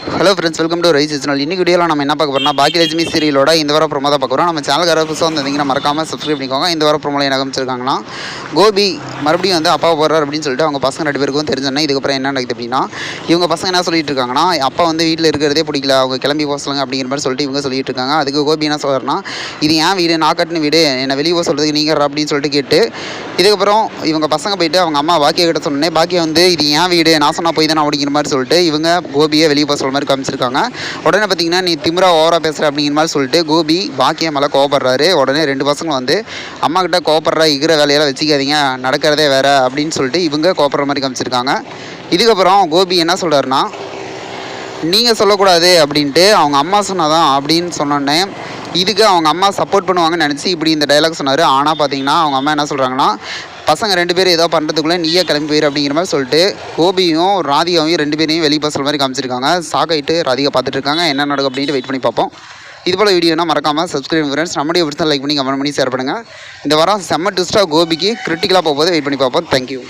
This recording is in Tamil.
Hello friends welcome to rice channel இன்னைக்கு வீடியோவில் நம்ம என்ன பார்க்க போறோம்னா பாக்கியலட்சுமி சீரியலோட இந்த வாரம் ப்ரோமோ தான் பார்க்க போகிறோம் நம்ம சேனல் யாராவது புதுசாக வந்திருந்தீங்கன்னா மறக்காமல் சப்ஸ்கிரைப் பண்ணிக்கோங்க. இந்த வாரம் ப்ரோமோல என்ன காமிச்சிருக்காங்கன்னா கோபி மறுபடியும் வந்து அப்பா போகிறார் அப்படின்னு சொல்லிட்டு அவங்க பசங்க ரெண்டு பேருக்கும் தெரிஞ்சோன்னே இதுக்கப்புறம் என்ன நடக்குது அப்படின்னா இவங்க பசங்க என்ன சொல்லிட்டு இருக்காங்கன்னா அப்பா வந்து வீட்டில் இருக்கிறதே பிடிக்கல அவங்க கிளம்பி போக சொல்லுங்க அப்படிங்கிற மாதிரி சொல்லிட்டு இவங்க சொல்லிட்டு இருக்காங்க. அதுக்கு கோபி என்ன சொல்றாருன்னா இது ஏன் வீடு நான் கட்டின வீடு என்னை வெளியே போக சொல்கிறதுக்கு நீங்கள் அப்படின்னு சொல்லிட்டு கேட்டு இதுக்கப்புறம் இவங்க பசங்க போயிட்டு அவங்க அம்மா பாக்கிய கிட்ட சொன்னேன் பாக்கியா வந்து இது ஏன் வீடு நான் சொன்னால் போய் தானே அப்படிங்கிற மாதிரி சொல்லிட்டு இவங்க கோபியை வெளியே போக சொல்கிற மாதிரி காமிச்சிருக்காங்க. உடனே பார்த்தீங்கன்னா நீ திமிரா ஓவராக பேசுகிற அப்படிங்கிற மாதிரி சொல்லிட்டு கோபி பாக்கியம் மேலே கோவப்படுறாரு. உடனே ரெண்டு பசங்களும் வந்து அம்மா கிட்ட கோவப்படுற இருக்கிற வேலையெல்லாம் வச்சுக்காதீங்க நடக்கிறதே வேற அப்படின்னு சொல்லிட்டு இவங்க கோவப்படுற மாதிரி காமிச்சிருக்காங்க. இதுக்கப்புறம் கோபி என்ன சொல்கிறாருன்னா நீங்கள் சொல்லக்கூடாது அப்படின்ட்டு அவங்க அம்மா சொன்னாதான் அப்படின்னு சொன்னோன்னே இதுக்கு அவங்க அம்மா சப்போர்ட் பண்ணுவாங்கன்னு நினச்சி இப்படி இந்த டைலாக் சொன்னார். ஆனால் பார்த்தீங்கன்னா அவங்க அம்மா என்ன சொல்கிறாங்கன்னா பசங்க ரெண்டு பேரும் ஏதோ பண்ணுறதுக்குள்ளே நீயே கிளம்பி போயிரு அப்படிங்கிற மாதிரி சொல்லிட்டு கோபியும் ராதிகாவையும் ரெண்டு பேரையும் வெளியே போக மாதிரி காமிச்சிருக்காங்க. சாக்காயிட்டு ராதிகா பார்த்துட்டு இருக்காங்க. என்ன நடக்கும் அப்படின்ட்டு வெயிட் பண்ணி பார்ப்போம். இது போல் வீடியோனா மறக்காமல் சப்ஸ்கிரைப் ஃப்ரெண்ட்ஸ் நம்முடைய பிடிச்சா லைக் பண்ணி கமெண்ட் பண்ணி ஷேர் பண்ணுங்கள் இந்த வாரம் செம்ம ட்விஸ்ட்டாக கோபிக்கு கிரிட்டிக்கலாக போகும்போது வெயிட் பண்ணி பார்ப்போம். தேங்க்யூ